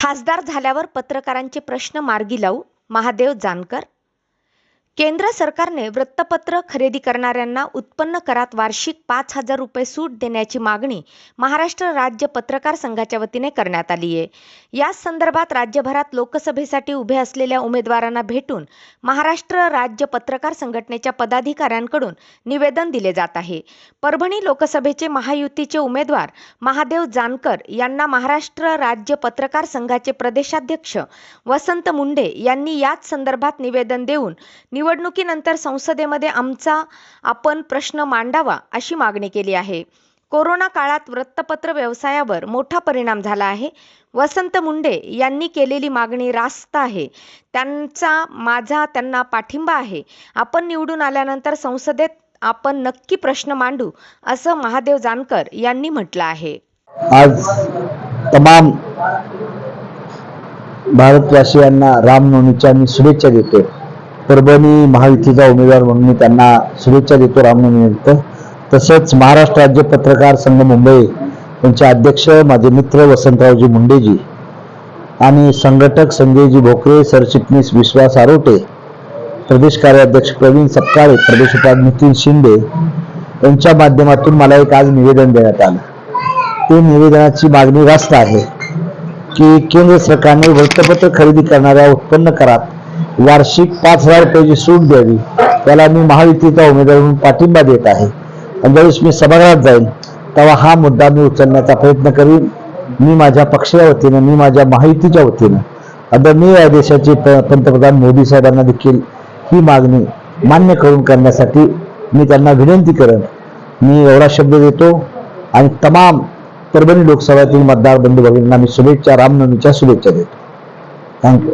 खासदार झाल्यावर पत्रकारांचे प्रश्न मार्गी लावू. महादेव जानकर केंद्र सरकारने वृत्तपत्र खरेदी करणाऱ्यांना उत्पन्न करात वार्षिक पाच हजार रुपये सूट देण्याची मागणी महाराष्ट्र राज्य पत्रकार संघाच्या वतीने करण्यात आली आहे. याच संदर्भात राज्यभरात लोकसभेसाठी उभे असलेल्या उमेदवारांना भेटून महाराष्ट्र राज्य पत्रकार संघटनेच्या पदाधिकाऱ्यांकडून निवेदन दिले जात आहे. परभणी लोकसभेचे महायुतीचे उमेदवार महादेव जानकर यांना महाराष्ट्र राज्य पत्रकार संघाचे प्रदेशाध्यक्ष वसंत मुंडे यांनी याच संदर्भात निवेदन देऊन निवडणुकीनंतर संसदेमध्ये आमचा आपण प्रश्न मांडावा अशी मागणी केली आहे. कोरोना काळात वृत्तपत्र व्यवसायावर मोठा परिणाम झाला आहे. वसंत मुंडे यांनी केलेली मागणी रास्त आहे. त्यांचा माझा त्यांना पाठिंबा आहे. आपण निवडून आल्यानंतर संसदेत आपण नक्की प्रश्न मांडू असं महादेव जानकर यांनी म्हटलं आहे. आज तमाम भारतवासियांना रामनवमीच्या मी शुभेच्छा देतो परभणी महायुतीचा उमेदवार म्हणून मी त्यांना शुभेच्छा देतो रामनवमीनिमित्त तसंच महाराष्ट्र राज्य पत्रकार संघ मुंबई यांचे अध्यक्ष माझे मित्र वसंतरावजी मुंडेजी आणि संघटक संजयजी भोकरे सरचिटणीस विश्वास आरोटे प्रदेश कार्याध्यक्ष प्रवीण सपकाळे प्रदेश उपाध्यक्ष नितीन शिंदे यांच्या माध्यमातून मला एक आज निवेदन देण्यात आलं. ते निवेदनाची मागणी रास्त आहे की केंद्र सरकारने वृत्तपत्र खरेदी करणाऱ्या उत्पन्न करात वार्षिक पाच हजार रुपयाची सूट द्यावी त्याला मी महायुतीचा उमेदवार म्हणून पाठिंबा देत आहे. आणि ज्यावेळेस मी सभागृहात जाईल तेव्हा हा मुद्दा मी उचलण्याचा प्रयत्न करीन. मी माझ्या पक्षाच्या वतीनं मी माझ्या महायुतीच्या वतीनं आदरणीय या देशाचे प- पंतप्रधान मोदी साहेबांना देखील ही मागणी मान्य करून करण्यासाठी मी त्यांना विनंती करेन. मी एवढा शब्द देतो आणि तमाम परभणी लोकसभेतील मतदार बंधू भगिनींना मी शुभेच्छा रामनवमीच्या शुभेच्छा देतो. थँक्यू.